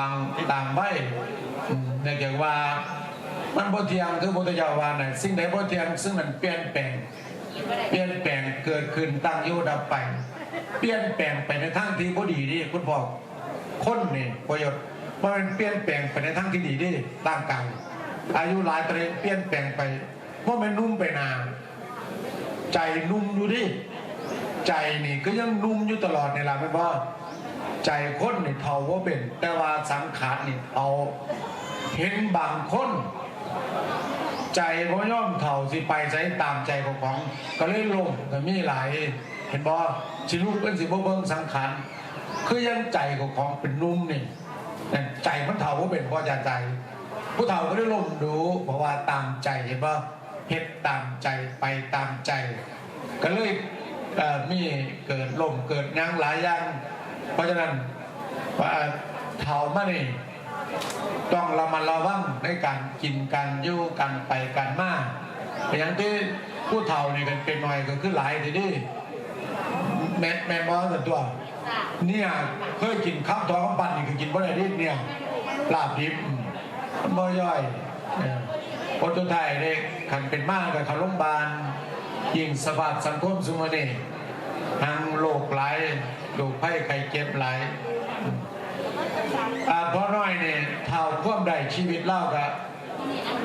ต่างต่างไว้อืมเนื่องจากว่ามันบ่เทียงคือพุทธเจ้าว่าน่ะสิ่งใดบ่เทียงซึ่งมันเปลี่ยนแปลง เปลี่ยนแปลงเกิดขึ้นตั้งอยู่ดับไป เปลี่ยนแปลงไปในทางที่บ่ดีนี่คุณพ่อคนนี่ประโยชน์มันเปลี่ยนแปลงไปในทางที่ดีนี่ร่างกายอายุหลายตระเปลี่ยนแปลงไปเพราะมันนุ่มไปนานใจนุ่มอยู่ดิใจนี่ก็ยังนุ่มอยู่ตลอดในี่ล่ะแม่นบ่ ใจคนนี่เฒ่าบ่เป็น แต่ว่าสังขารนี่เอาเห็นบางคน ใจบ่ย่อมเท่าสิไปใช้ตามใจของของ ก็เลยลงก็มีหลายเห็นบ่สิลูกเป็นสิบ่เบิ่งสังขารคือยังใจของของเป็นนุ่มนี่แต่ใจมันเท่าบ่เป็นพอจะใจ ผู้เฒ่าก็ได้ลงดูเพราะว่าตามใจเห็นบ่เฮ็ดตามใจไปตามใจ ก็เลยมีเกิดลมเกิดหยังหลายอย่าง เพราะฉะนั้นว่าเฒ่ามานี่ต้องระมัดระวังในการกินการอยู่การไปการมาอย่างที่ผู้เฒ่านี่กันเป็นหน่อยก็คือหลายทีนี้แม่แม่บอสตัว เนี่ยเคยกินข้าวทองคำปั่นนี่คือกินบ่ได้ดิเนี่ยลาบดิบอืมบ่ย่อยเออคนตัวไทยเด็กขันเป็นมากกับเขาโรงพยาบาลยิ่งสภาพสังคมสุมัยนี้ ทางโรคหลโรคไข้ไข้เจ็บไหลายอ่าพ่อน้อยเนี่ยเท่าควมได้ชีวิตเล่ากับ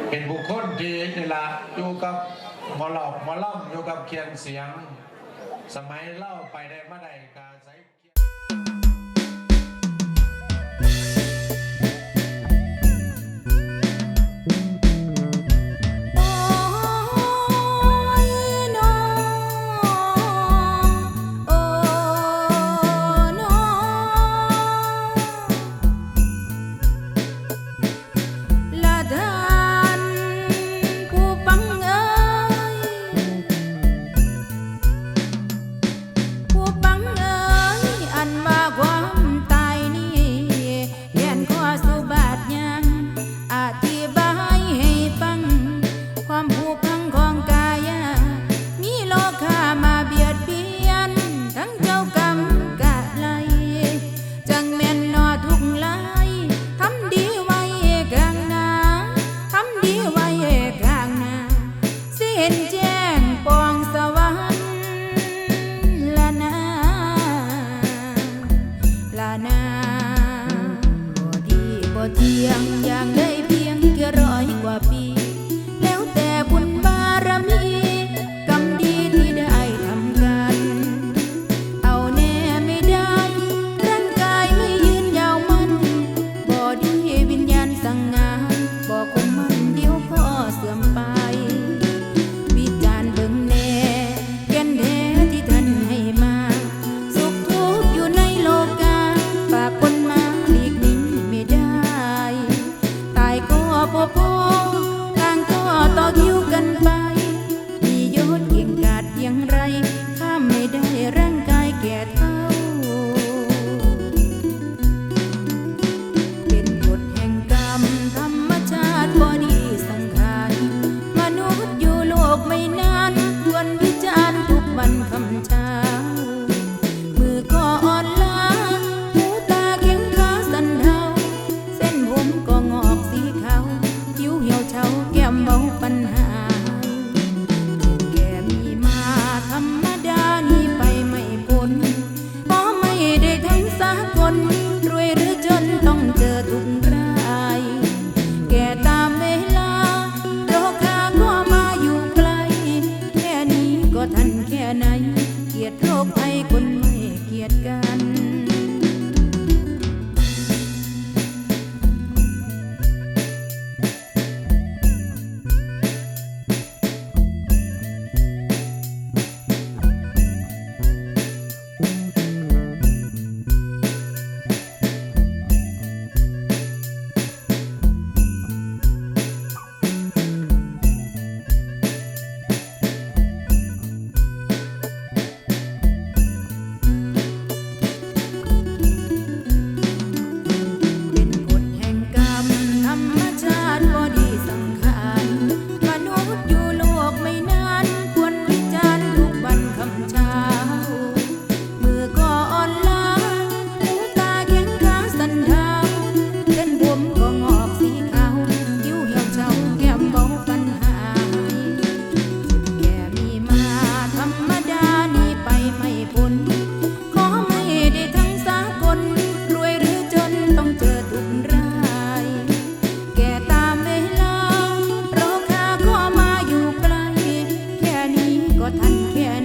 เป็นบุคคลที่นี่ละอยู่กับหมอหลอกหมอล่ำอยู่กับเคียงเสียง สมัยเล่าไปได้เมื่อใดกาใส่เคี บ่เที่ยงอย่างได้เพียงแค่ร้อยกว่าปี 蓝天